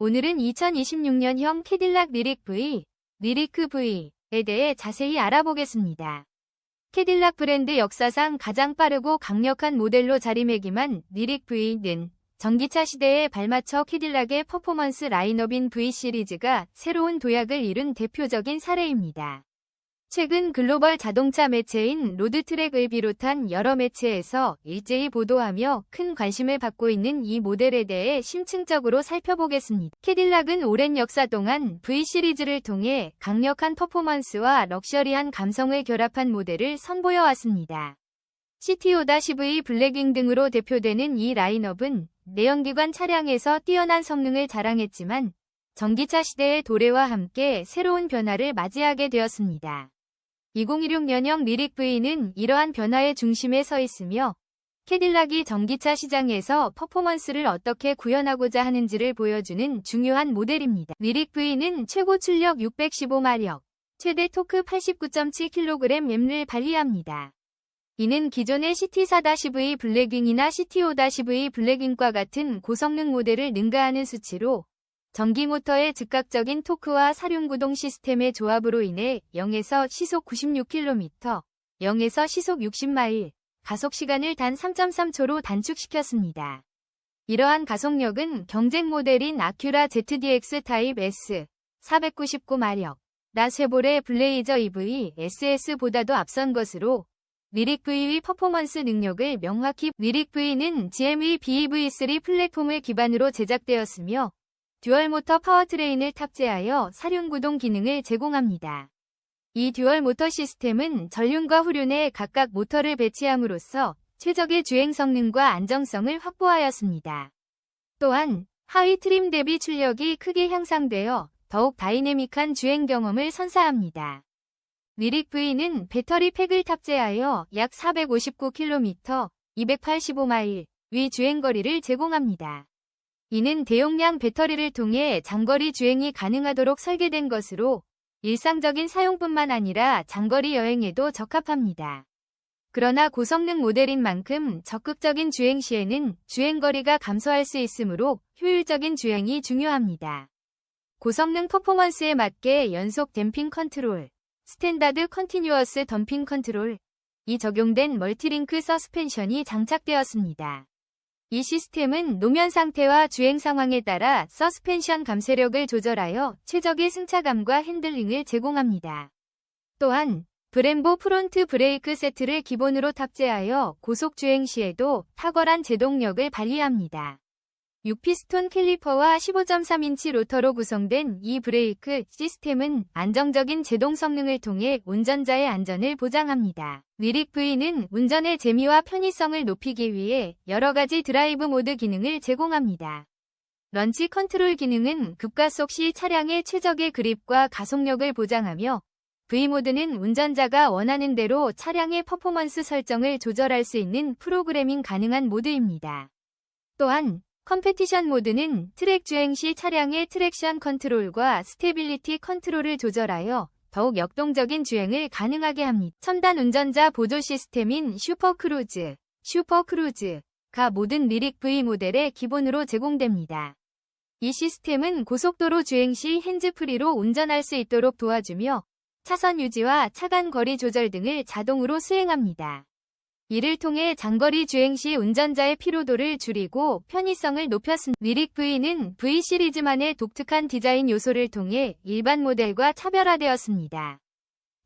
오늘은 2026년형 캐딜락 리릭 V, 리리크 V에 대해 자세히 알아보겠습니다. 캐딜락 브랜드 역사상 가장 빠르고 강력한 모델로 자리매김한 리릭 V는 전기차 시대에 발맞춰 캐딜락의 퍼포먼스 라인업인 V 시리즈가 새로운 도약을 이룬 대표적인 사례입니다. 최근 글로벌 자동차 매체인 로드트랙을 비롯한 여러 매체에서 일제히 보도하며 큰 관심을 받고 있는 이 모델에 대해 심층적으로 살펴보겠습니다. 캐딜락은 오랜 역사 동안 V 시리즈를 통해 강력한 퍼포먼스와 럭셔리한 감성을 결합한 모델을 선보여 왔습니다. CT5-V 블랙윙 등으로 대표되는 이 라인업은 내연기관 차량에서 뛰어난 성능을 자랑했지만 전기차 시대의 도래와 함께 새로운 변화를 맞이하게 되었습니다. 2016 년형 리릭 V는 이러한 변화의 중심에 서 있으며 캐딜락이 전기차 시장에서 퍼포먼스를 어떻게 구현하고자 하는지를 보여주는 중요한 모델입니다. 리릭 V는 최고 출력 615마력, 최대 토크 89.7kg을 발휘합니다. 이는 기존의 CT4-V 블랙윙이나 CT5-V 블랙윙과 같은 고성능 모델을 능가하는 수치로 전기 모터의 즉각적인 토크와 사륜구동 시스템의 조합으로 인해 0에서 시속 96km, 0에서 시속 60마일, 가속 시간을 단 3.3초로 단축시켰습니다. 이러한 가속력은 경쟁 모델인 아큐라 ZDX 타입 S 499마력, 라쉐보레 블레이저 EV SS보다도 앞선 것으로 리릭 V의 퍼포먼스 능력을 명확히 리릭 V는 GM의 BEV3 플랫폼을 기반으로 제작되었으며 듀얼 모터 파워트레인을 탑재하여 사륜구동 기능을 제공합니다. 이 듀얼 모터 시스템은 전륜과 후륜에 각각 모터를 배치함으로써 최적의 주행 성능과 안정성을 확보하였습니다. 또한 하위 트림 대비 출력이 크게 향상되어 더욱 다이내믹한 주행 경험을 선사합니다. 리릭 V는 배터리 팩을 탑재하여 약 459km, 285마일 위 주행거리를 제공합니다. 이는 대용량 배터리를 통해 장거리 주행이 가능하도록 설계된 것으로 일상적인 사용뿐만 아니라 장거리 여행에도 적합합니다. 그러나 고성능 모델인 만큼 적극적인 주행 시에는 주행거리가 감소할 수 있으므로 효율적인 주행이 중요합니다. 고성능 퍼포먼스에 맞게 연속 댐핑 컨트롤, 스탠다드 컨티뉴어스 덤핑 컨트롤, 이 적용된 멀티링크 서스펜션이 장착되었습니다. 이 시스템은 노면 상태와 주행 상황에 따라 서스펜션 감쇄력을 조절하여 최적의 승차감과 핸들링을 제공합니다. 또한 브렘보 프론트 브레이크 세트를 기본으로 탑재하여 고속 주행 시에도 탁월한 제동력을 발휘합니다. 6피스톤 캘리퍼와 15.3인치 로터로 구성된 이 브레이크 시스템은 안정적인 제동 성능을 통해 운전자의 안전을 보장합니다. 리릭 V는 운전의 재미와 편의성을 높이기 위해 여러 가지 드라이브 모드 기능을 제공합니다. 런치 컨트롤 기능은 급가속 시 차량의 최적의 그립과 가속력을 보장하며 V모드는 운전자가 원하는 대로 차량의 퍼포먼스 설정을 조절할 수 있는 프로그래밍 가능한 모드입니다. 또한 컴페티션 모드는 트랙 주행 시 차량의 트랙션 컨트롤과 스테빌리티 컨트롤을 조절하여 더욱 역동적인 주행을 가능하게 합니다. 첨단 운전자 보조 시스템인 슈퍼크루즈, 슈퍼크루즈가 모든 리릭 V 모델에 기본으로 제공됩니다. 이 시스템은 고속도로 주행 시 핸즈프리로 운전할 수 있도록 도와주며 차선 유지와 차간 거리 조절 등을 자동으로 수행합니다. 이를 통해 장거리 주행 시 운전자의 피로도를 줄이고 편의성을 높였습니다. 리릭 V는 V 시리즈만의 독특한 디자인 요소를 통해 일반 모델과 차별화되었습니다.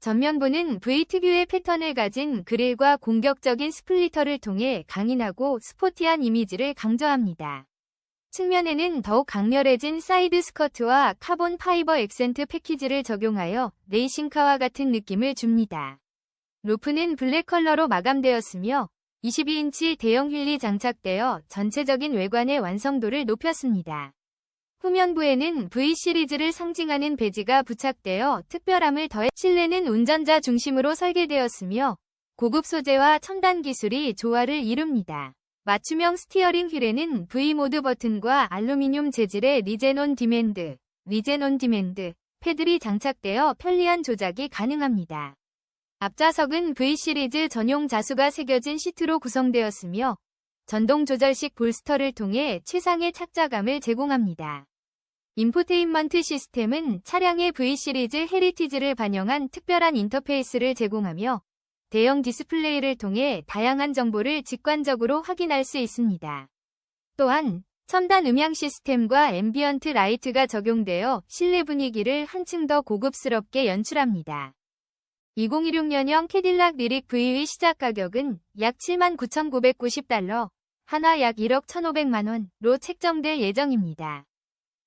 전면부는 V 특유의 패턴을 가진 그릴과 공격적인 스플리터를 통해 강인하고 스포티한 이미지를 강조합니다. 측면에는 더욱 강렬해진 사이드 스커트와 카본 파이버 액센트 패키지를 적용하여 레이싱카와 같은 느낌을 줍니다. 루프는 블랙 컬러로 마감되었으며 22인치 대형 휠이 장착되어 전체적인 외관의 완성도를 높였습니다. 후면부에는 V 시리즈를 상징하는 배지가 부착되어 특별함을 더해 실내는 운전자 중심으로 설계되었으며 고급 소재와 첨단 기술이 조화를 이룹니다. 맞춤형 스티어링 휠에는 V 모드 버튼과 알루미늄 재질의 리제논 디맨드, 리제논 디맨드 패들이 장착되어 편리한 조작이 가능합니다. 앞좌석은 V 시리즈 전용 자수가 새겨진 시트로 구성되었으며 전동 조절식 볼스터를 통해 최상의 착자감을 제공합니다. 인포테인먼트 시스템은 차량의 V 시리즈 헤리티지를 반영한 특별한 인터페이스를 제공하며 대형 디스플레이를 통해 다양한 정보를 직관적으로 확인할 수 있습니다. 또한 첨단 음향 시스템과 앰비언트 라이트가 적용되어 실내 분위기를 한층 더 고급스럽게 연출합니다. 2016년형 캐딜락 리릭 V의 시작 가격은 약 79,990달러, 하나 약 1억 1,500만원로 책정될 예정입니다.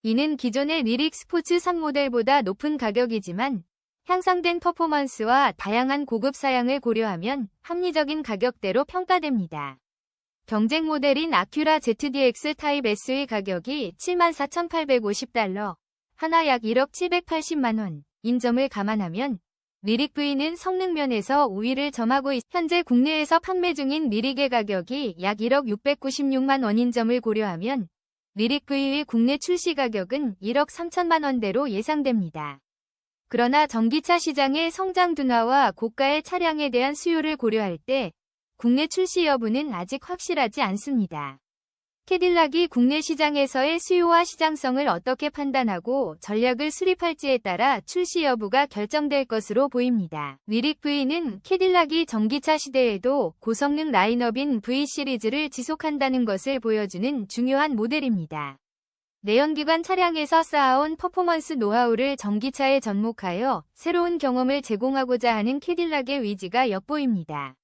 이는 기존의 리릭 스포츠 3모델보다 높은 가격이지만 향상된 퍼포먼스와 다양한 고급 사양을 고려하면 합리적인 가격대로 평가됩니다. 경쟁 모델인 아큐라 ZDX 타입 S의 가격이 74,850달러, 하나 약 1억 780만원, 인 점을 감안하면 리릭 V는 성능 면에서 우위를 점하고 있, 현재 국내에서 판매 중인 리릭의 가격이 약 1억 696만 원인 점을 고려하면 리릭 V의 국내 출시 가격은 1억 3천만 원대로 예상됩니다. 그러나 전기차 시장의 성장 둔화와 고가의 차량에 대한 수요를 고려할 때 국내 출시 여부는 아직 확실하지 않습니다. 캐딜락이 국내 시장에서의 수요와 시장성을 어떻게 판단하고 전략을 수립할지에 따라 출시 여부가 결정될 것으로 보입니다. 리릭 V는 캐딜락이 전기차 시대에도 고성능 라인업인 V 시리즈를 지속한다는 것을 보여주는 중요한 모델입니다. 내연기관 차량에서 쌓아온 퍼포먼스 노하우를 전기차에 접목하여 새로운 경험을 제공하고자 하는 캐딜락의 의지가 엿보입니다.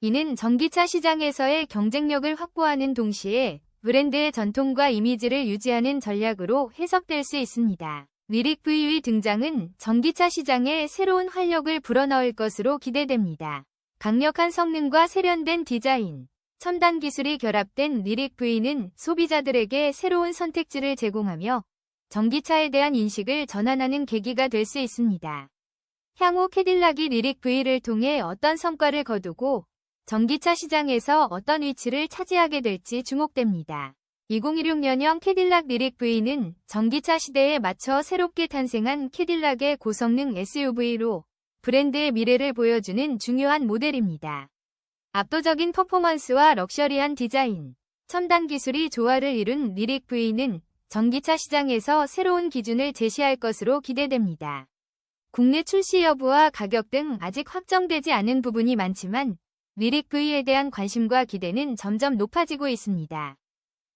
이는 전기차 시장에서의 경쟁력을 확보하는 동시에 브랜드의 전통과 이미지를 유지하는 전략으로 해석될 수 있습니다. 리릭 V의 등장은 전기차 시장에 새로운 활력을 불어넣을 것으로 기대됩니다. 강력한 성능과 세련된 디자인, 첨단 기술이 결합된 리릭 V는 소비자들에게 새로운 선택지를 제공하며 전기차에 대한 인식을 전환하는 계기가 될 수 있습니다. 향후 캐딜락이 리릭 V를 통해 어떤 성과를 거두고 전기차 시장에서 어떤 위치를 차지하게 될지 주목됩니다. 2016년형 캐딜락 리릭 V는 전기차 시대에 맞춰 새롭게 탄생한 캐딜락의 고성능 SUV로 브랜드의 미래를 보여주는 중요한 모델입니다. 압도적인 퍼포먼스와 럭셔리한 디자인, 첨단 기술이 조화를 이룬 리릭 V는 전기차 시장에서 새로운 기준을 제시할 것으로 기대됩니다. 국내 출시 여부와 가격 등 아직 확정되지 않은 부분이 많지만 리릭 V에 대한 관심과 기대는 점점 높아지고 있습니다.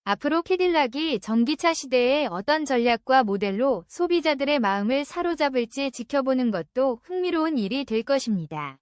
앞으로 캐딜락이 전기차 시대에 어떤 전략과 모델로 소비자들의 마음을 사로잡을지 지켜보는 것도 흥미로운 일이 될 것입니다.